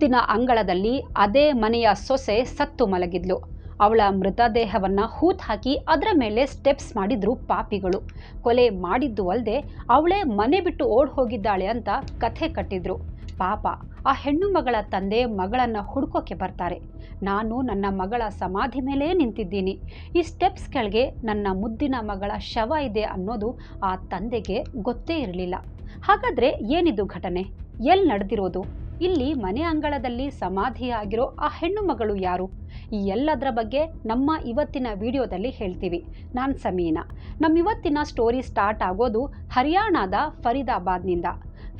ಮುಂದಿನ ಅಂಗಳದಲ್ಲಿ ಅದೇ ಮನೆಯ ಸೊಸೆ ಸತ್ತು ಮಲಗಿದ್ಲು. ಅವಳ ಮೃತದೇಹವನ್ನು ಹೂತ್ ಹಾಕಿ ಅದರ ಮೇಲೆ ಸ್ಟೆಪ್ಸ್ ಮಾಡಿದ್ರು ಪಾಪಿಗಳು. ಕೊಲೆ ಮಾಡಿದ್ದು ಅಲ್ಲದೆ ಅವಳೇ ಮನೆ ಬಿಟ್ಟು ಓಡ್ ಹೋಗಿದ್ದಾಳೆ ಅಂತ ಕಥೆ ಕಟ್ಟಿದ್ರು. ಪಾಪ, ಆ ಹೆಣ್ಣು ಮಗಳ ತಂದೆ ಮಗಳನ್ನು ಹುಡುಕೋಕೆ ಬರ್ತಾರೆ. ನಾನು ನನ್ನ ಮಗಳ ಸಮಾಧಿ ಮೇಲೆ ನಿಂತಿದ್ದೀನಿ. ಈ ಸ್ಟೆಪ್ಸ್ ಕೆಳಗೆ ನನ್ನ ಮುದ್ದಿನ ಮಗಳ ಶವ ಇದೆ ಅನ್ನೋದು ಆ ತಂದೆಗೆ ಗೊತ್ತೇ ಇರಲಿಲ್ಲ. ಹಾಗಾದರೆ ಏನಿದು ಘಟನೆ? ಎಲ್ಲಿ ನಡೆದಿರೋದು? ಇಲ್ಲಿ ಮನೆ ಅಂಗಳದಲ್ಲಿ ಸಮಾಧಿಯಾಗಿರೋ ಆ ಹೆಣ್ಣು ಮಗಳು ಯಾರು? ಈ ಎಲ್ಲದರ ಬಗ್ಗೆ ನಮ್ಮ ಇವತ್ತಿನ ವಿಡಿಯೋದಲ್ಲಿ ಹೇಳ್ತೀವಿ. ನಾನು ಸಮೀನಾ. ನಮ್ಮ ಇವತ್ತಿನ ಸ್ಟೋರಿ ಸ್ಟಾರ್ಟ್ ಆಗೋದು ಹರಿಯಾಣದ ಫರೀದಾಬಾದ್ನಿಂದ.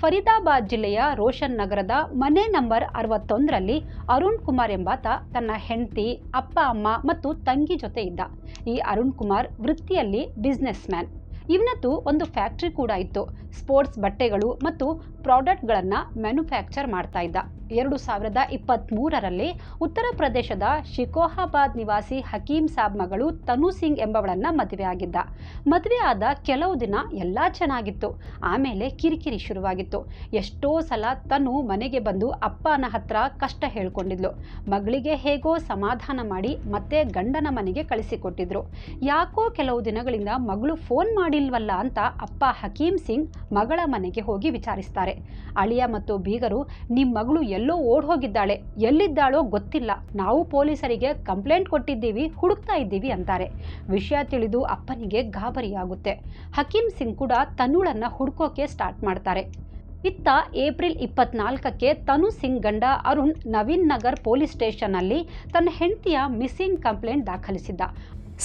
ಫರೀದಾಬಾದ್ ಜಿಲ್ಲೆಯ ರೋಷನ್ ನಗರದ ಮನೆ ನಂಬರ್ ಅರವತ್ತೊಂದರಲ್ಲಿ ಅರುಣ್ ಕುಮಾರ್ ಎಂಬಾತ ತನ್ನ ಹೆಂಡತಿ, ಅಪ್ಪ, ಅಮ್ಮ ಮತ್ತು ತಂಗಿ ಜೊತೆ ಇದ್ದ. ಈ ಅರುಣ್ ಕುಮಾರ್ ವೃತ್ತಿಯಲ್ಲಿ ಬಿಸ್ನೆಸ್ ಮ್ಯಾನ್ ಇವನದ್ದು ಒಂದು ಫ್ಯಾಕ್ಟ್ರಿ ಕೂಡ ಇತ್ತು. ಸ್ಪೋರ್ಟ್ಸ್ ಬಟ್ಟೆಗಳು ಮತ್ತು ಪ್ರಾಡಕ್ಟ್ಗಳನ್ನು ಮ್ಯಾನುಫ್ಯಾಕ್ಚರ್ ಮಾಡ್ತಾ ಇದ್ದ. ಎರಡು ಸಾವಿರದ ಇಪ್ಪತ್ತ್ಮೂರರಲ್ಲಿ ಉತ್ತರ ಪ್ರದೇಶದ ಶಿಕೋಹಾಬಾದ್ ನಿವಾಸಿ ಹಕೀಂ ಸಾಬ್ ಮಗಳು ತನು ಸಿಂಗ್ ಎಂಬವಳನ್ನು ಮದುವೆ ಆಗಿದ್ದ. ಮದುವೆ ಆದ ಕೆಲವು ದಿನ ಎಲ್ಲ ಚೆನ್ನಾಗಿತ್ತು. ಆಮೇಲೆ ಕಿರಿಕಿರಿ ಶುರುವಾಗಿತ್ತು. ಎಷ್ಟೋ ಸಲ ತನು ಮನೆಗೆ ಬಂದು ಅಪ್ಪನ ಹತ್ರ ಕಷ್ಟ ಹೇಳ್ಕೊಂಡಿದ್ಲು. ಮಗಳಿಗೆ ಹೇಗೋ ಸಮಾಧಾನ ಮಾಡಿ ಮತ್ತೆ ಗಂಡನ ಮನೆಗೆ ಕಳಿಸಿಕೊಟ್ಟಿದ್ರು. ಯಾಕೋ ಕೆಲವು ದಿನಗಳಿಂದ ಮಗಳು ಫೋನ್ ಮಾಡಿಲ್ವಲ್ಲ ಅಂತ ಅಪ್ಪ ಹಕೀಂ ಸಿಂಗ್ ಮಗಳ ಮನೆಗೆ ಹೋಗಿ ವಿಚಾರಿಸ್ತಾರೆ. ಅಳಿಯ ಮತ್ತು ಬೀಗರು ನಿಮ್ಮ ಮಗಳು ಎಲ್ಲೋ ಓಡ್ ಹೋಗಿದ್ದಾಳೆ ಎಲ್ಲಿದ್ದಾಳೋ ಗೊತ್ತಿಲ್ಲ. ನಾವು ಪೊಲೀಸರಿಗೆ ಕಂಪ್ಲೇಂಟ್ ಕೊಟ್ಟಿದ್ದೀವಿ, ಹುಡುಕ್ತಾ ಇದ್ದೀವಿ ಅಂತಾರೆ. ವಿಷಯ ತಿಳಿದು ಅಪ್ಪನಿಗೆ ಗಾಬರಿಯಾಗುತ್ತೆ. ಹಕೀಂ ಸಿಂಗ್ ಕೂಡ ತನುಳನ್ನ ಹುಡುಕೋಕೆ ಸ್ಟಾರ್ಟ್ ಮಾಡ್ತಾರೆ. ಇತ್ತ ಏಪ್ರಿಲ್ ಇಪ್ಪತ್ನಾಲ್ಕಕ್ಕೆ ತನು ಸಿಂಗ್ ಗಂಡ ಅರುಣ್ ನವೀನ್ ನಗರ್ ಪೊಲೀಸ್ ಸ್ಟೇಷನ್ನಲ್ಲಿ ತನ್ನ ಹೆಂಡತಿಯ ಮಿಸ್ಸಿಂಗ್ ಕಂಪ್ಲೇಂಟ್ ದಾಖಲಿಸಿದ್ದ.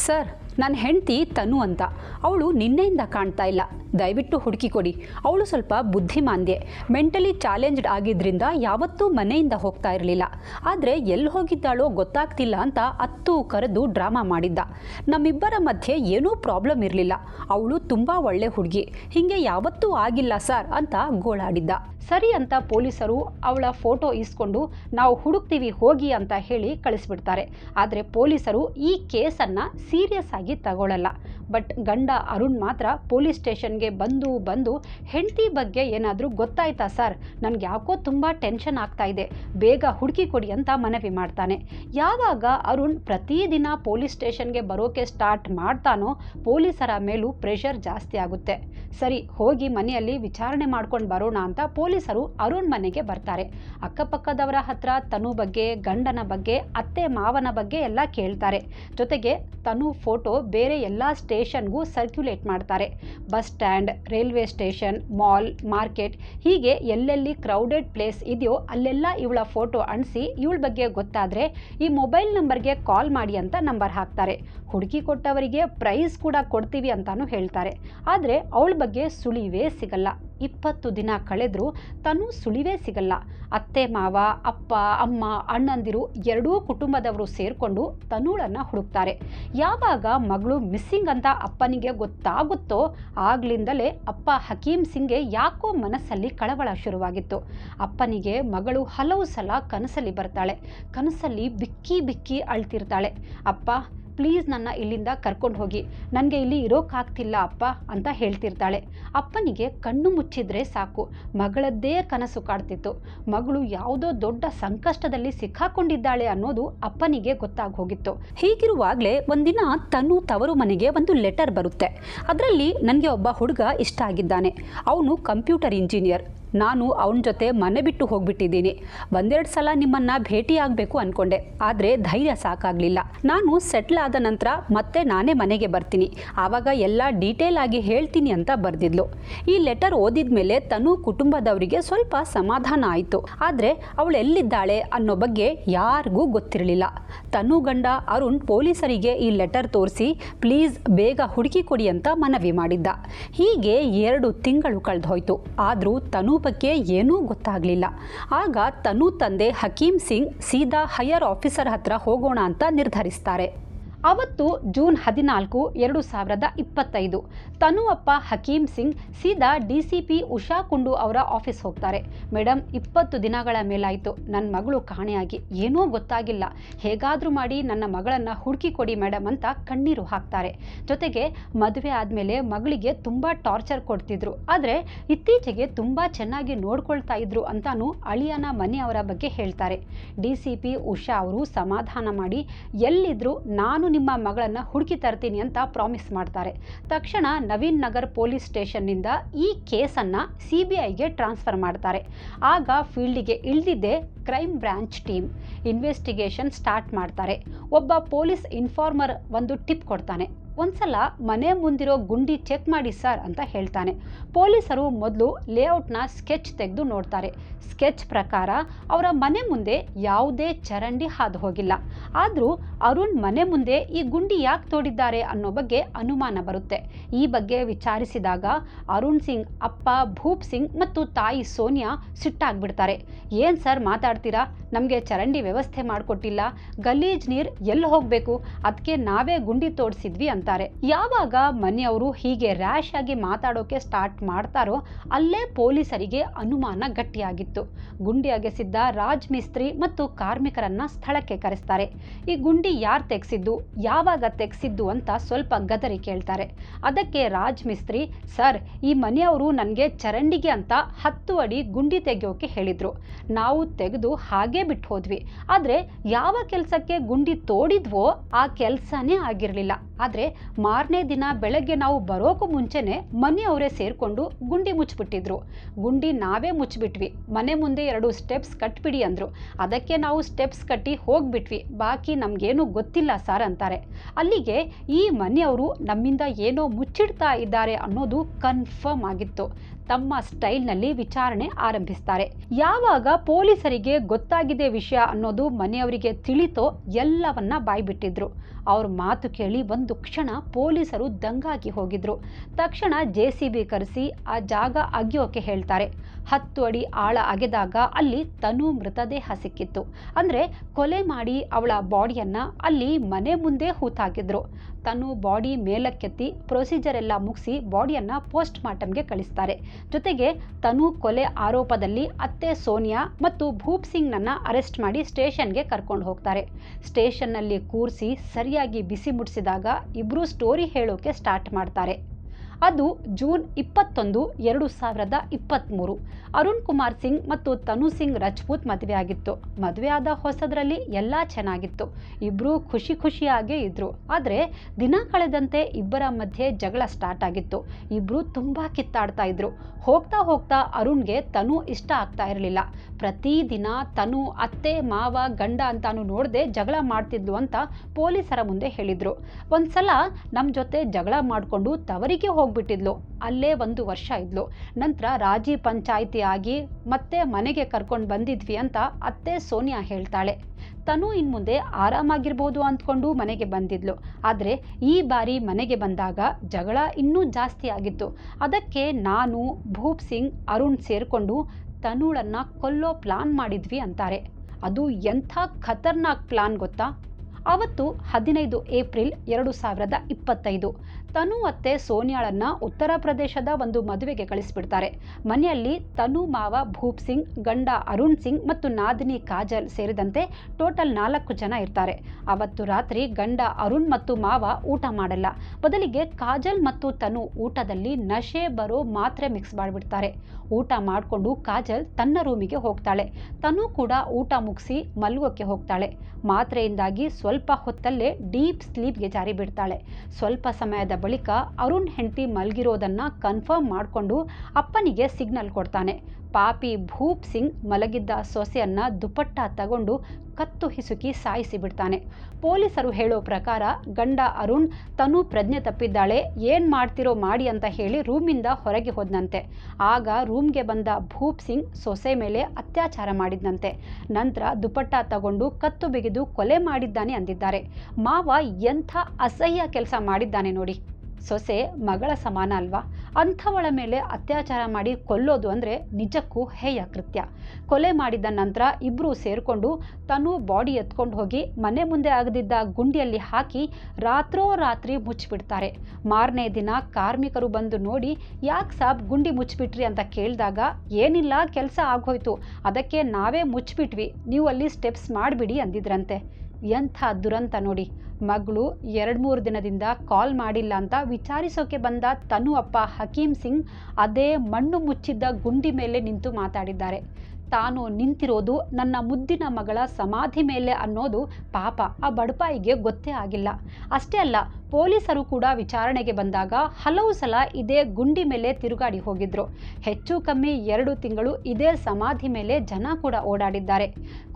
ಸರ್ ನನ್ನ ಹೆಂಡತಿ ತನು ಅಂತ. ಅವಳು ನಿನ್ನೆಯಿಂದ ಕಾಣ್ತಾ ಇಲ್ಲ. ದಯವಿಟ್ಟು ಹುಡುಕಿ ಕೊಡಿ. ಅವಳು ಸ್ವಲ್ಪ ಬುದ್ಧಿಮಾಂದ್ಯೆ. ಮೆಂಟಲಿ ಚಾಲೆಂಜ್ಡ್ ಆಗಿದ್ದರಿಂದ ಯಾವತ್ತೂ ಮನೆಯಿಂದ ಹೋಗ್ತಾ ಇರಲಿಲ್ಲ. ಆದರೆ ಎಲ್ಲಿ ಹೋಗಿದ್ದಾಳೋ ಗೊತ್ತಾಗ್ತಿಲ್ಲ ಅಂತ ಅತ್ತು ಕರೆದು ಡ್ರಾಮಾ ಮಾಡಿದ್ದ. ನಮ್ಮಿಬ್ಬರ ಮಧ್ಯೆ ಏನೂ ಪ್ರಾಬ್ಲಮ್ ಇರಲಿಲ್ಲ. ಅವಳು ತುಂಬ ಒಳ್ಳೆ ಹುಡುಗಿ. ಹೀಗೆ ಯಾವತ್ತೂ ಆಗಿಲ್ಲ ಸರ್ ಅಂತ ಗೋಳಾಡಿದ್ದ. ಸರಿ ಅಂತ ಪೊಲೀಸರು ಅವಳ ಫೋಟೋ ಇಸ್ಕೊಂಡು ನಾವು ಹುಡುಕ್ತೀವಿ, ಹೋಗಿ ಅಂತ ಹೇಳಿ ಕಳಿಸ್ಬಿಡ್ತಾರೆ. ಆದರೆ ಪೊಲೀಸರು ಈ ಕೇಸನ್ನು ಸೀರಿಯಸ್ ಆಗಿ ತಗೊಳ್ಳಲ್ಲ. ಬಟ್ ಗಂಡ ಅರುಣ್ ಮಾತ್ರ ಪೊಲೀಸ್ ಸ್ಟೇಷನ್ಗೆ ಬಂದು ಬಂದು ಹೆಂಡತಿ ಬಗ್ಗೆ ಏನಾದರೂ ಗೊತ್ತಾಯ್ತಾ ಸರ್? ನನಗೆ ಯಾಕೋ ತುಂಬ ಟೆನ್ಷನ್ ಆಗ್ತಾ ಇದೆ. ಬೇಗ ಹುಡುಕಿ ಕೊಡಿ ಅಂತ ಮನವಿ ಮಾಡ್ತಾನೆ. ಯಾವಾಗ ಅರುಣ್ ಪ್ರತಿದಿನ ಪೊಲೀಸ್ ಸ್ಟೇಷನ್ಗೆ ಬರೋಕೆ ಸ್ಟಾರ್ಟ್ ಮಾಡ್ತಾನೋ ಪೊಲೀಸರ ಮೇಲೂ ಪ್ರೆಷರ್ ಜಾಸ್ತಿ ಆಗುತ್ತೆ. ಸರಿ, ಹೋಗಿ ಮನೆಯಲ್ಲಿ ವಿಚಾರಣೆ ಮಾಡ್ಕೊಂಡು ಬರೋಣ ಅಂತ ಪೊಲೀಸರು ಅರುಣ್ ಮನೆಗೆ ಬರ್ತಾರೆ. ಅಕ್ಕಪಕ್ಕದವರ ಹತ್ರ ತನು ಬಗ್ಗೆ, ಗಂಡನ ಬಗ್ಗೆ, ಅತ್ತೆ ಮಾವನ ಬಗ್ಗೆ ಎಲ್ಲ ಕೇಳ್ತಾರೆ. ಜೊತೆಗೆ ತನು ಫೋಟೋ ಬೇರೆ ಎಲ್ಲ ಸ್ಟೇಷನ್ಗೂ ಸರ್ಕ್ಯುಲೇಟ್ ಮಾಡ್ತಾರೆ. Bus stand, railway station, mall, market ಹೀಗೆ ಎಲ್ಲೆಲ್ಲಿ ಕ್ರೌಡೆಡ್ ಪ್ಲೇಸ್ ಇದೆಯೋ ಅಲ್ಲೆಲ್ಲ ಇವಳ ಫೋಟೋ ಅಣಿಸಿ ಇವಳ ಬಗ್ಗೆ ಗೊತ್ತಾದರೆ ಈ ಮೊಬೈಲ್ ನಂಬರ್ಗೆ ಕಾಲ್ ಮಾಡಿ ಅಂತ ನಂಬರ್ ಹಾಕ್ತಾರೆ. ಹುಡುಕಿ ಕೊಟ್ಟವರಿಗೆ ಪ್ರೈಸ್ ಕೂಡ ಕೊಡ್ತೀವಿ ಅಂತಲೂ ಹೇಳ್ತಾರೆ. ಆದರೆ ಅವಳ ಬಗ್ಗೆ ಸುಳಿವೇ ಸಿಗಲ್ಲ. ಇಪ್ಪತ್ತು ದಿನ ಕಳೆದರೂ ತನು ಸುಳಿವೇ ಸಿಗಲ್ಲ. ಅತ್ತೆ, ಮಾವ, ಅಪ್ಪ, ಅಮ್ಮ, ಅಣ್ಣಂದಿರು ಎರಡೂ ಕುಟುಂಬದವರು ಸೇರಿಕೊಂಡು ತನುಳನ್ನು ಹುಡುಕ್ತಾರೆ. ಯಾವಾಗ ಮಗಳು ಮಿಸ್ಸಿಂಗ್ ಅಂತ ಅಪ್ಪನಿಗೆ ಗೊತ್ತಾಗುತ್ತೋ ಆಗ್ಲಿಂದಲೇ ಅಪ್ಪ ಹಕೀಂ ಸಿಂಗ್ಗೆ ಯಾಕೋ ಮನಸ್ಸಲ್ಲಿ ಕಳವಳ ಶುರುವಾಗಿತ್ತು. ಅಪ್ಪನಿಗೆ ಮಗಳು ಹಲವು ಸಲ ಕನಸಲ್ಲಿ ಬರ್ತಾಳೆ. ಕನಸಲ್ಲಿ ಬಿಕ್ಕಿ ಬಿಕ್ಕಿ ಅಳ್ತಿರ್ತಾಳೆ. ಅಪ್ಪ ಪ್ಲೀಸ್ ನನ್ನ ಇಲ್ಲಿಂದ ಕರ್ಕೊಂಡು ಹೋಗಿ. ನನಗೆ ಇಲ್ಲಿ ಇರೋಕ್ಕಾಗ್ತಿಲ್ಲ ಅಪ್ಪ ಅಂತ ಹೇಳ್ತಿರ್ತಾಳೆ. ಅಪ್ಪನಿಗೆ ಕಣ್ಣು ಮುಚ್ಚಿದ್ರೆ ಸಾಕು. ಮಗಳದ್ದೇ ಕನಸು ಕಾಡ್ತಿತ್ತು. ಮಗಳು ಯಾವುದೋ ದೊಡ್ಡ ಸಂಕಷ್ಟದಲ್ಲಿ ಸಿಕ್ಕಾಕೊಂಡಿದ್ದಾಳೆ ಅನ್ನೋದು ಅಪ್ಪನಿಗೆ ಗೊತ್ತಾಗಿ ಹೋಗಿತ್ತು ಹೀಗಿರುವಾಗಲೇ ಒಂದಿನ ತನು ತವರು ಮನೆಗೆ ಒಂದು ಲೆಟರ್ ಬರುತ್ತೆ. ಅದರಲ್ಲಿ ನನಗೆ ಒಬ್ಬ ಹುಡುಗ ಇಷ್ಟ ಆಗಿದ್ದಾನೆ. ಅವನು ಕಂಪ್ಯೂಟರ್ ಇಂಜಿನಿಯರ್. ನಾನು ಅವನ ಜೊತೆ ಮನೆ ಬಿಟ್ಟು ಹೋಗ್ಬಿಟ್ಟಿದ್ದೀನಿ. ಒಂದೆರಡು ಸಲ ನಿಮ್ಮನ್ನು ಭೇಟಿ ಆಗಬೇಕು ಅಂದ್ಕೊಂಡೆ ಆದರೆ ಧೈರ್ಯ ಸಾಕಾಗಲಿಲ್ಲ. ನಾನು ಸೆಟ್ಲ್ ಆದ ನಂತರ ಮತ್ತೆ ನಾನೇ ಮನೆಗೆ ಬರ್ತೀನಿ. ಆವಾಗ ಎಲ್ಲ ಡೀಟೇಲ್ ಆಗಿ ಹೇಳ್ತೀನಿ ಅಂತ ಬರೆದಿದ್ಲು. ಈ ಲೆಟರ್ ಓದಿದ ಮೇಲೆ ತನು ಕುಟುಂಬದವರಿಗೆ ಸ್ವಲ್ಪ ಸಮಾಧಾನ ಆಯಿತು. ಆದರೆ ಅವಳು ಎಲ್ಲಿದ್ದಾಳೆ ಅನ್ನೋ ಬಗ್ಗೆ ಯಾರಿಗೂ ಗೊತ್ತಿರಲಿಲ್ಲ. ತನು ಗಂಡ ಅರುಣ್ ಪೊಲೀಸರಿಗೆ ಈ ಲೆಟರ್ ತೋರಿಸಿ, ಪ್ಲೀಸ್ ಬೇಗ ಹುಡುಕಿ ಕೊಡಿ ಅಂತ ಮನವಿ ಮಾಡಿದ್ದ. ಹೀಗೆ ಎರಡು ತಿಂಗಳು ಕಳೆದು ಹೋಯಿತು ಆದರೂ ತನು ಬಗ್ಗೆ ಏನೂ ಗೊತ್ತಾಗಲಿಲ್ಲ. ಆಗ ತನು ತಂದೆ ಹಕೀಂ ಸಿಂಗ್ ಸೀದಾ ಹೈಯರ್ ಆಫೀಸರ್ ಹತ್ರ ಹೋಗೋಣ ಅಂತ ನಿರ್ಧರಿಸ್ತಾರೆ. ಅವತ್ತು ಜೂನ್ ಹದಿನಾಲ್ಕು, ಎರಡು ಸಾವಿರದ ಇಪ್ಪತ್ತೈದು. ತನುವಪ್ಪ, ಹಕೀಂ ಸಿಂಗ್, ಸೀದಾ D C P Usha Kundu ಅವರ ಆಫೀಸ್ ಹೋಗ್ತಾರೆ. ಮೇಡಮ್ ಇಪ್ಪತ್ತು ದಿನಗಳ ಮೇಲಾಯಿತು. ನನ್ನ ಮಗಳು ಕಾಣೆಯಾಗಿ ಏನೂ ಗೊತ್ತಾಗಿಲ್ಲ. ಹೇಗಾದರೂ ಮಾಡಿ ನನ್ನ ಮಗಳನ್ನು ಹುಡುಕಿ ಕೊಡಿ ಮೇಡಮ್ ಅಂತ ಕಣ್ಣೀರು ಹಾಕ್ತಾರೆ. ಜೊತೆಗೆ ಮದುವೆ ಆದಮೇಲೆ ಮಗಳಿಗೆ ತುಂಬ ಟಾರ್ಚರ್ ಕೊಡ್ತಿದ್ರು. ಆದರೆ ಇತ್ತೀಚೆಗೆ ತುಂಬ ಚೆನ್ನಾಗಿ ನೋಡ್ಕೊಳ್ತಾ ಇದ್ರು ಅಂತಾನು ಅಳಿಯನ ಮನೆಯವರ ಬಗ್ಗೆ ಹೇಳ್ತಾರೆ. ಡಿ ಸಿ ಪಿ ಉಷಾ ಅವರು ಸಮಾಧಾನ ಮಾಡಿ, ಎಲ್ಲಿದ್ರು ನಾನು ನಿಮ್ಮ ಮಗಳನ್ನು ಹುಡುಕಿ ತರ್ತೀನಿ ಅಂತ ಪ್ರಾಮಿಸ್ ಮಾಡ್ತಾರೆ. ತಕ್ಷಣ ನವೀನ್ ನಗರ್ ಪೊಲೀಸ್ ಸ್ಟೇಷನ್ನಿಂದ ಈ ಕೇಸನ್ನು ಸಿ ಬಿ ಐಗೆ ಟ್ರಾನ್ಸ್ಫರ್ ಮಾಡ್ತಾರೆ. ಆಗ ಫೀಲ್ಡಿಗೆ ಇಳಿದಿದ್ದೆ crime branch team investigation start ಮಾಡ್ತಾರೆ. ಒಬ್ಬ ಪೊಲೀಸ್ ಇನ್ಫಾರ್ಮರ್ ಒಂದು ಟಿಪ್ ಕೊಡ್ತಾನೆ. ಒಂದ್ಸಲ ಮನೆ ಮುಂದಿರೋ ಗುಂಡಿ ಚೆಕ್ ಮಾಡಿ ಸರ್ ಅಂತ ಹೇಳ್ತಾನೆ. ಪೊಲೀಸರು ಮೊದಲು ಲೇಔಟ್ನ ಸ್ಕೆಚ್ ತೆಗೆದು ನೋಡ್ತಾರೆ. ಸ್ಕೆಚ್ ಪ್ರಕಾರ ಅವರ ಮನೆ ಮುಂದೆ ಯಾವುದೇ ಚರಂಡಿ ಹಾದು ಹೋಗಿಲ್ಲ. ಆದರೂ ಅರುಣ್ ಮನೆ ಮುಂದೆ ಈ ಗುಂಡಿ ಯಾಕೆ ತೋಡಿದ್ದಾರೆ ಅನ್ನೋ ಬಗ್ಗೆ ಅನುಮಾನ ಬರುತ್ತೆ. ಈ ಬಗ್ಗೆ ವಿಚಾರಿಸಿದಾಗ ಅರುಣ್ ಸಿಂಗ್, ಅಪ್ಪ ಭೂಪ್ ಸಿಂಗ್ ಮತ್ತು ತಾಯಿ ಸೋನಿಯಾ ಸಿಟ್ಟಾಗ್ಬಿಡ್ತಾರೆ. ಏನು ಸರ್ ಮಾತಾಡ್ತೀರಾ? ನಮಗೆ ಚರಂಡಿ ವ್ಯವಸ್ಥೆ ಮಾಡಿಕೊಟ್ಟಿಲ್ಲ. ಗಲೀಜ್ ನೀರು ಎಲ್ಲಿ ಹೋಗಬೇಕು? ಅದಕ್ಕೆ ನಾವೇ ಗುಂಡಿ ತೋಡಿಸಿದ್ವಿ ಅಂತಾರೆ ಯಾವಾಗ ಮನೆಯವರು ಹೀಗೆ ರ್ಯಾಶ್ ಆಗಿ ಮಾತಾಡೋಕೆ ಸ್ಟಾರ್ಟ್ ಮಾಡ್ತಾರೋ ಅಲ್ಲೇ ಪೊಲೀಸರಿಗೆ ಅನುಮಾನ ಗಟ್ಟಿಯಾಗಿತ್ತು. ಗುಂಡಿ ಅಗೆಸಿದ್ದ ರಾಜ್ ಮಿಸ್ತ್ರಿ ಮತ್ತು ಕಾರ್ಮಿಕರನ್ನ ಸ್ಥಳಕ್ಕೆ ಕರೆಸ್ತಾರೆ. ಈ ಗುಂಡಿ ಯಾರು ತೆಗೆಸಿದ್ದು, ಯಾವಾಗ ತೆಗೆಸಿದ್ದು ಅಂತ ಸ್ವಲ್ಪ ಗದರಿ ಕೇಳ್ತಾರೆ. ಅದಕ್ಕೆ ರಾಜ್ ಮಿಸ್ತ್ರಿ ಸರ್, ಈ ಮನೆಯವರು ನನಗೆ ಚರಂಡಿಗೆ ಅಂತ ಹತ್ತು ಅಡಿ ಗುಂಡಿ ತೆಗೆಯೋಕೆ ಹೇಳಿದ್ರು. ನಾವು ತೆಗೆದು ಹಾಗೇ ಬಿಟ್ಟು ಹೋದ್ವಿ. ಆದರೆ ಯಾವ ಕೆಲಸಕ್ಕೆ ಗುಂಡಿ ತೋಡಿದ್ವೋ ಆ ಕೆಲಸನೇ ಆಗಿರಲಿಲ್ಲ. ಆದರೆ ಮಾರನೇ ದಿನ ಬೆಳಗ್ಗೆ ನಾವು ಬರೋಕ್ಕೂ ಮುಂಚೆನೆ ಮನೆಯವರೇ ಸೇರಿಕೊಂಡು ಗುಂಡಿ ಮುಚ್ಚಿಬಿಟ್ಟಿದ್ರು. ಗುಂಡಿ ನಾವೇ ಮುಚ್ಚಿಬಿಟ್ವಿ. ಮನೆ ಮುಂದೆ ಎರಡು ಸ್ಟೆಪ್ಸ್ ಕಟ್ಬಿಡಿ ಅಂದರು. ಅದಕ್ಕೆ ನಾವು ಸ್ಟೆಪ್ಸ್ ಕಟ್ಟಿ ಹೋಗ್ಬಿಟ್ವಿ. ಬಾಕಿ ನಮಗೇನು ಗೊತ್ತಿಲ್ಲ ಸರ್ ಅಂತಾರೆ. ಅಲ್ಲಿಗೆ ಈ ಮನೆಯವರು ನಮ್ಮಿಂದ ಏನೋ ಮುಚ್ಚಿಡ್ತಾ ಇದ್ದಾರೆ ಅನ್ನೋದು ಕನ್ಫರ್ಮ್ ಆಗಿತ್ತು. ತಮ್ಮ ಸ್ಟೈಲ್ನಲ್ಲಿ ವಿಚಾರಣೆ ಆರಂಭಿಸ್ತಾರೆ. ಯಾವಾಗ ಪೊಲೀಸರಿಗೆ ಗೊತ್ತಾಗಿದೆ ವಿಷಯ ಅನ್ನೋದು ಮನೆಯವರಿಗೆ ತಿಳಿತೋ ಎಲ್ಲವನ್ನ ಬಾಯ್ಬಿಟ್ಟಿದ್ರು. ಅವ್ರ ಮಾತು ಕೇಳಿ ಒಂದು ಕ್ಷಣ ಪೊಲೀಸರು ದಂಗಾಗಿ ಹೋಗಿದ್ರು. ತಕ್ಷಣ ಜೆ ಸಿ ಬಿ ಕರೆಸಿ ಆ ಜಾಗ ಅಗಿಯೋಕೆ ಹೇಳ್ತಾರೆ. ಹತ್ತು ಅಡಿ ಆಳ ಅಗೆದಾಗ ಅಲ್ಲಿ ತನು ಮೃತದೇಹ ಸಿಕ್ಕಿತ್ತು. ಅಂದರೆ ಕೊಲೆ ಮಾಡಿ ಅವಳ ಬಾಡಿಯನ್ನು ಅಲ್ಲಿ ಮನೆ ಮುಂದೆ ಹೂತಾಕಿದ್ರು. ತನು ಬಾಡಿ ಮೇಲಕ್ಕೆತ್ತಿ ಪ್ರೊಸೀಜರ್ ಎಲ್ಲ ಮುಗಿಸಿ ಬಾಡಿಯನ್ನು ಪೋಸ್ಟ್ ಮಾರ್ಟಮ್ಗೆ ಕಳಿಸ್ತಾರೆ. ಜೊತೆಗೆ ತನು ಕೊಲೆ ಆರೋಪದಲ್ಲಿ ಅತ್ತೆ ಸೋನಿಯಾ ಮತ್ತು ಭೂಪ್ ಸಿಂಗ್ನನ್ನು ಅರೆಸ್ಟ್ ಮಾಡಿ ಸ್ಟೇಷನ್ಗೆ ಕರ್ಕೊಂಡು ಹೋಗ್ತಾರೆ. ಸ್ಟೇಷನ್ನಲ್ಲಿ ಕೂರಿಸಿ ಸರಿಯಾಗಿ ಬಿಸಿ ಮುಟ್ಟಿಸಿದಾಗ ಇಬ್ರೂ ಸ್ಟೋರಿ ಹೇಳೋಕೆ ಸ್ಟಾರ್ಟ್ ಮಾಡ್ತಾರೆ. ಅದು ಜೂನ್ ಇಪ್ಪತ್ತೊಂದು, ಎರಡು ಸಾವಿರದ ಇಪ್ಪತ್ತ್ಮೂರು ಅರುಣ್ ಕುಮಾರ್ ಸಿಂಗ್ ಮತ್ತು ತನು ಸಿಂಗ್ ರಜಪೂತ್ ಮದುವೆ ಆಗಿತ್ತು. ಮದುವೆ ಆದ ಹೊಸದರಲ್ಲಿ ಎಲ್ಲ ಚೆನ್ನಾಗಿತ್ತು. ಇಬ್ಬರೂ ಖುಷಿ ಖುಷಿಯಾಗೇ ಇದ್ದರು ಆದರೆ ದಿನ ಕಳೆದಂತೆ ಇಬ್ಬರ ಮಧ್ಯೆ ಜಗಳ ಸ್ಟಾರ್ಟ್ ಆಗಿತ್ತು. ಇಬ್ಬರು ತುಂಬ ಕಿತ್ತಾಡ್ತಾ ಇದ್ರು. ಹೋಗ್ತಾ ಹೋಗ್ತಾ ಅರುಣ್ಗೆ ತನು ಇಷ್ಟ ಆಗ್ತಾ ಇರಲಿಲ್ಲ. ಪ್ರತಿದಿನ ತನು ಅತ್ತೆ, ಮಾವ, ಗಂಡ ಅಂತಾನು ನೋಡದೆ ಜಗಳ ಮಾಡ್ತಿದ್ಲು ಅಂತ ಪೊಲೀಸರ ಮುಂದೆ ಹೇಳಿದ್ರು. ಒಂದ್ಸಲ ನಮ್ಮ ಜೊತೆ ಜಗಳ ಮಾಡಿಕೊಂಡು ತವರಿಗೆ ಹೋಗ್ಬಿಟ್ಟಿದ್ಲು. ಅಲ್ಲೇ ಒಂದು ವರ್ಷ ಇದ್ಲು. ನಂತರ ರಾಜಿ ಪಂಚಾಯಿತಿ ಆಗಿ ಮತ್ತೆ ಮನೆಗೆ ಕರ್ಕೊಂಡು ಬಂದಿದ್ವಿ ಅಂತ ಅತ್ತೆ ಸೋನಿಯಾ ಹೇಳ್ತಾಳೆ. ತನು ಇನ್ ಮುಂದೆ ಆರಾಮಾಗಿರ್ಬೋದು ಅಂದ್ಕೊಂಡು ಮನೆಗೆ ಬಂದಿದ್ಲು. ಆದರೆ ಈ ಬಾರಿ ಮನೆಗೆ ಬಂದಾಗ ಜಗಳ ಇನ್ನೂ ಜಾಸ್ತಿ ಆಗಿತ್ತು. ಅದಕ್ಕೆ ನಾನು, ಭೂಪ್ ಸಿಂಗ್, ಅರುಣ್ ಸೇರಿಕೊಂಡು ತನುಳನ್ನು ಕೊಲ್ಲೋ ಪ್ಲಾನ್ ಮಾಡಿದ್ವಿ ಅಂತಾರೆ. ಅದು ಎಂಥ ಖತರ್ನಾಕ್ ಪ್ಲಾನ್ ಗೊತ್ತಾ? ಅವತ್ತು ಹದಿನೈದು ಏಪ್ರಿಲ್ ಎರಡು ಸಾವಿರದ ಇಪ್ಪತ್ತೈದು. ತನು ಅತ್ತೆ ಸೋನಿಯಾಳನ್ನ ಉತ್ತರ ಪ್ರದೇಶದ ಒಂದು ಮದುವೆಗೆ ಕಳಿಸ್ಬಿಡ್ತಾರೆ. ಮನೆಯಲ್ಲಿ ತನು ಮಾವ ಭೂಪ್ ಸಿಂಗ್, ಗಂಡ ಅರುಣ್ ಸಿಂಗ್ ಮತ್ತು ನಾದಿನಿ ಕಾಜಲ್ ಸೇರಿದಂತೆ ಟೋಟಲ್ ನಾಲ್ಕು ಜನ ಇರ್ತಾರೆ. ಅವತ್ತು ರಾತ್ರಿ ಗಂಡ ಅರುಣ್ ಮತ್ತು ಮಾವ ಊಟ ಮಾಡಲ್ಲ. ಬದಲಿಗೆ ಕಾಜಲ್ ಮತ್ತು ತನು ಊಟದಲ್ಲಿ ನಶೆ ಬರೋ ಮಾತ್ರೆ ಮಿಕ್ಸ್ ಮಾಡಿಬಿಡ್ತಾರೆ. ಊಟ ಮಾಡಿಕೊಂಡು ಕಾಜಲ್ ತನ್ನ ರೂಮಿಗೆ ಹೋಗ್ತಾಳೆ. ತನು ಕೂಡ ಊಟ ಮುಗಿಸಿ ಮಲ್ಗೋಕ್ಕೆ ಹೋಗ್ತಾಳೆ. ಮಾತ್ರೆಯಿಂದಾಗಿ ಸ್ವಲ್ಪ ಹೊತ್ತಲ್ಲೇ ಡೀಪ್ ಸ್ಲೀಪ್ಗೆ ಜಾರಿ ಬಿಡ್ತಾಳೆ ಸ್ವಲ್ಪ ಸಮಯದ ಬಳಿಕ ಅರುಣ್ ಹೆಂಡತಿ ಮಲಗಿರೋದನ್ನ ಕನ್ಫರ್ಮ್ ಮಾಡಿಕೊಂಡು ಅಪ್ಪನಿಗೆ ಸಿಗ್ನಲ್ ಕೊಡ್ತಾನೆ. ಪಾಪಿ ಭೂಪ್ ಸಿಂಗ್ ಮಲಗಿದ್ದ ಸೊಸೆಯನ್ನ ದುಪಟ್ಟ ತಗೊಂಡು ಕತ್ತು ಹಿಸುಕಿ ಸಾಯಿಸಿ ಬಿಡ್ತಾನೆ. ಪೊಲೀಸರು ಹೇಳೋ ಪ್ರಕಾರ ಗಂಡ ಅರುಣ್ ತನು ಪ್ರಜ್ಞೆ ತಪ್ಪಿದ್ದಾಳೆ, ಏನು ಮಾಡ್ತಿರೋ ಮಾಡಿ ಅಂತ ಹೇಳಿ ರೂಮಿಂದ ಹೊರಗೆ ಹೋದ್ನಂತೆ. ಆಗ ರೂಮ್ಗೆ ಬಂದ ಭೂಪ್ ಸಿಂಗ್ ಸೊಸೆ ಮೇಲೆ ಅತ್ಯಾಚಾರ ಮಾಡಿದ್ನಂತೆ. ನಂತರ ದುಪಟ್ಟ ತಗೊಂಡು ಕತ್ತು ಬಿಗಿದು ಕೊಲೆ ಮಾಡಿದ್ದಾನೆ ಅಂದಿದ್ದಾರೆ. ಮಾವ ಎಂಥ ಅಸಹ್ಯ ಕೆಲಸ ಮಾಡಿದ್ದಾನೆ ನೋಡಿ. ಸೊಸೆ ಮಗಳ ಸಮಾನ ಅಲ್ವಾ? ಅಂಥವಳ ಮೇಲೆ ಅತ್ಯಾಚಾರ ಮಾಡಿ ಕೊಲ್ಲೋದು ಅಂದರೆ ನಿಜಕ್ಕೂ ಹೇಯ ಕೃತ್ಯ. ಕೊಲೆ ಮಾಡಿದ ನಂತರ ಇಬ್ಬರೂ ಸೇರಿಕೊಂಡು ತನು ಬಾಡಿ ಎತ್ಕೊಂಡು ಹೋಗಿ ಮನೆ ಮುಂದೆ ಆಗದಿದ್ದ ಗುಂಡಿಯಲ್ಲಿ ಹಾಕಿ ರಾತ್ರೋರಾತ್ರಿ ಮುಚ್ಚಿಬಿಡ್ತಾರೆ. ಮಾರನೇ ದಿನ ಕಾರ್ಮಿಕರು ಬಂದು ನೋಡಿ, ಯಾಕೆ ಸಾಬ್ ಗುಂಡಿ ಮುಚ್ಚಿಬಿಟ್ರಿ ಅಂತ ಕೇಳಿದಾಗ, ಏನಿಲ್ಲ, ಕೆಲಸ ಆಗೋಯ್ತು. ಅದಕ್ಕೆ ನಾವೇ ಮುಚ್ಚಿಬಿಟ್ವಿ. ನೀವು ಅಲ್ಲಿ ಸ್ಟೆಪ್ಸ್ ಮಾಡಿಬಿಡಿ ಅಂದಿದ್ರಂತೆ. ಎಂಥ ದುರಂತ ನೋಡಿ. ಮಗಳು ಎರಡು ಮೂರು ದಿನದಿಂದ ಕಾಲ್ ಮಾಡಿಲ್ಲ ಅಂತ ವಿಚಾರಿಸೋಕೆ ಬಂದ ತನು ಅಪ್ಪ ಹಕೀಂ ಸಿಂಗ್ ಅದೇ ಮಣ್ಣು ಮುಚ್ಚಿದ್ದ ಗುಂಡಿ ಮೇಲೆ ನಿಂತು ಮಾತಾಡಿದ್ದಾರೆ. ತಾನು ನಿಂತಿರೋದು ನನ್ನ ಮುದ್ದಿನ ಮಗಳ ಸಮಾಧಿ ಮೇಲೆ ಅನ್ನೋದು ಪಾಪ. ಆ ಬಡಪಾಯಿಗೆ ಗೊತ್ತೇ ಆಗಿಲ್ಲ. ಅಷ್ಟೇ ಅಲ್ಲ ಪೊಲೀಸರು ಕೂಡ ವಿಚಾರಣೆಗೆ ಬಂದಾಗ ಹಲವು ಸಲ ಇದೇ ಗುಂಡಿ ಮೇಲೆ ತಿರುಗಾಡಿ ಹೋಗಿದ್ರು. ಹೆಚ್ಚು ಕಮ್ಮಿ ಎರಡು ತಿಂಗಳು ಇದೇ ಸಮಾಧಿ ಮೇಲೆ ಜನ ಕೂಡ ಓಡಾಡಿದ್ದಾರೆ.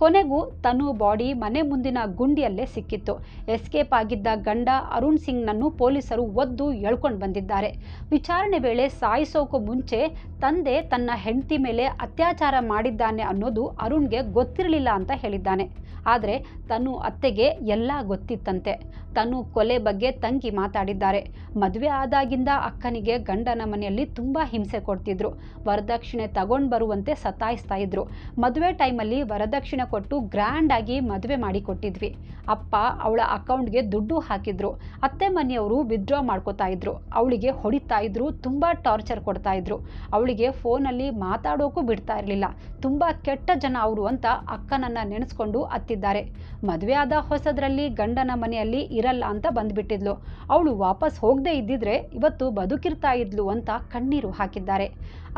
ಕೊನೆಗೂ ತನು ಬಾಡಿ ಮನೆ ಮುಂದಿನ ಗುಂಡಿಯಲ್ಲೇ ಸಿಕ್ಕಿತ್ತು. ಎಸ್ಕೇಪ್ ಆಗಿದ್ದ ಗಂಡ ಅರುಣ್ ಸಿಂಗ್ನನ್ನು ಪೊಲೀಸರು ಒದ್ದು ಎಳ್ಕೊಂಡು ಬಂದಿದ್ದಾರೆ. ವಿಚಾರಣೆ ವೇಳೆ ಸಾಯಿಸೋಕು ಮುಂಚೆ ತಂದೆ ತನ್ನ ಹೆಂಡತಿ ಮೇಲೆ ಅತ್ಯಾಚಾರ ಮಾಡಿದ್ದಾನೆ ಅನ್ನೋದು ಅರುಣ್ಗೆ ಗೊತ್ತಿರಲಿಲ್ಲ ಅಂತ ಹೇಳಿದ್ದಾನೆ. ಆದರೆ ತನು ಅತ್ತೆಗೆ ಎಲ್ಲ ಗೊತ್ತಿತ್ತಂತೆ. ತನು ಕೊಲೆ ಬಗ್ಗೆ ತಂಗಿ ಮಾತಾಡಿದ್ದಾರೆ. ಮದುವೆ ಆದಾಗಿಂದ ಅಕ್ಕನಿಗೆ ಗಂಡನ ಮನೆಯಲ್ಲಿ ತುಂಬ ಹಿಂಸೆ ಕೊಡ್ತಿದ್ರು. ವರದಕ್ಷಿಣೆ ತಗೊಂಡು ಬರುವಂತೆ ಸತಾಯಿಸ್ತಾ ಇದ್ರು. ಮದುವೆ ಟೈಮಲ್ಲಿ ವರದಕ್ಷಿಣೆ ಕೊಟ್ಟು ಗ್ರ್ಯಾಂಡಾಗಿ ಮದುವೆ ಮಾಡಿ ಕೊಟ್ಟಿದ್ವಿ. ಅಪ್ಪ ಅವಳ ಅಕೌಂಟ್ಗೆ ದುಡ್ಡು ಹಾಕಿದ್ರು. ಅತ್ತೆ ಮನೆಯವರು ವಿತ್ಡ್ರಾ ಮಾಡ್ಕೋತಾ ಇದ್ರು. ಅವಳಿಗೆ ಹೊಡಿತಾ ಇದ್ರು, ತುಂಬ ಟಾರ್ಚರ್ ಕೊಡ್ತಾ ಇದ್ರು. ಅವಳಿಗೆ ಫೋನಲ್ಲಿ ಮಾತಾಡೋಕ್ಕೂ ಬಿಡ್ತಾ ಇರಲಿಲ್ಲ. ತುಂಬ ಕೆಟ್ಟ ಜನ ಅವರು ಅಂತ ಅಕ್ಕನನ್ನ ನೆನೆಸ್ಕೊಂಡು ಅತ್ತಿದ್ದಾರೆ. ಮದುವೆ ಆದ ಹೊಸದ್ರಲ್ಲಿ ಗಂಡನ ಮನೆಯಲ್ಲಿ ಇರಲ್ಲ ಅಂತ ಬಂದ್ಬಿಟ್ಟಿದ್ಲು. ಅವಳು ವಾಪಸ್ ಹೋಗದೆ ಇದ್ದಿದ್ರೆ ಇವತ್ತು ಬದುಕಿರ್ತಾ ಇದ್ಲು ಅಂತ ಕಣ್ಣೀರು ಹಾಕಿದ್ದಾರೆ.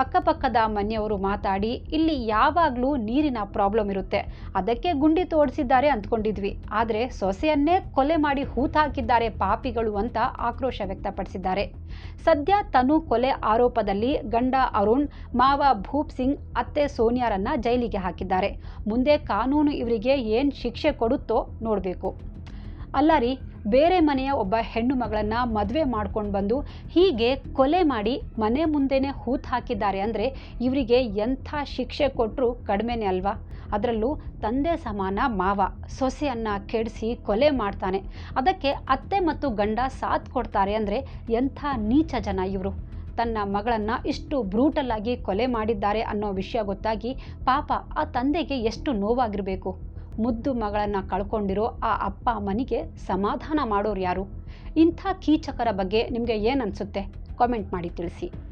ಅಕ್ಕಪಕ್ಕದ ಮನೆಯವರು ಮಾತಾಡಿ, ಇಲ್ಲಿ ಯಾವಾಗಲೂ ನೀರಿನ ಪ್ರಾಬ್ಲಮ್ ಇರುತ್ತೆ. ಅದಕ್ಕೆ ಗುಂಡಿ ತೋಡಿಸಿದ್ದಾರೆ ಅಂದ್ಕೊಂಡಿದ್ವಿ. ಆದರೆ ಸೊಸೆಯನ್ನೇ ಕೊಲೆ ಮಾಡಿ ಹೂತಾಕಿದ್ದಾರೆ ಪಾಪಿಗಳು ಅಂತ ಆಕ್ರೋಶ ವ್ಯಕ್ತಪಡಿಸಿದ್ದಾರೆ. ಸದ್ಯ ತನು ಕೊಲೆ ಆರೋಪದಲ್ಲಿ ಗಂಡ ಅರುಣ್, ಮಾವ ಭೂಪ್ ಸಿಂಗ್, ಅತ್ತೆ ಸೋನಿಯಾರನ್ನ ಜೈಲಿಗೆ ಹಾಕಿದ್ದಾರೆ. ಮುಂದೆ ಕಾನೂನು ಇವರಿಗೆ ಏನು ಶಿಕ್ಷೆ ಕೊಡುತ್ತೋ ನೋಡಬೇಕು. ಅಲ್ಲ ರೀ ಬೇರೆ ಮನೆಯ ಒಬ್ಬ ಹೆಣ್ಣು ಮಗಳನ್ನು ಮದುವೆ ಮಾಡ್ಕೊಂಡು ಬಂದು ಹೀಗೆ ಕೊಲೆ ಮಾಡಿ ಮನೆ ಮುಂದೆನೇ ಹೂತ್ ಹಾಕಿದ್ದಾರೆ ಅಂದರೆ ಇವರಿಗೆ ಎಂಥ ಶಿಕ್ಷೆ ಕೊಟ್ಟರು ಕಡಿಮೆನೇ ಅಲ್ವಾ? ಅದರಲ್ಲೂ ತಂದೆ ಸಮಾನ ಮಾವ, ಸೊಸೆಯನ್ನು ಕೆಡಿಸಿ ಕೊಲೆ ಮಾಡ್ತಾನೆ. ಅದಕ್ಕೆ ಅತ್ತೆ ಮತ್ತು ಗಂಡ ಸಾಥ್ ಕೊಡ್ತಾರೆ ಅಂದರೆ ಎಂಥ ನೀಚ ಜನ ಇವರು? ತನ್ನ ಮಗಳನ್ನು ಇಷ್ಟು ಬ್ರೂಟಲ್ಲಾಗಿ ಕೊಲೆ ಮಾಡಿದ್ದಾರೆ ಅನ್ನೋ ವಿಷಯ ಗೊತ್ತಾಗಿ ಪಾಪ ಆ ತಂದೆಗೆ ಎಷ್ಟು ನೋವಾಗಿರಬೇಕು? ಮುದ್ದು ಮಗಳನ್ನು ಕಳ್ಕೊಂಡಿರೋ ಆ ಅಪ್ಪ ಅಮ್ಮನಿಗೆ ಸಮಾಧಾನ ಮಾಡೋರು ಯಾರು? ಇಂಥ ಕೀಚಕರ ಬಗ್ಗೆ ನಿಮಗೆ ಏನನ್ಸುತ್ತೆ ಕಾಮೆಂಟ್ ಮಾಡಿ ತಿಳಿಸಿ.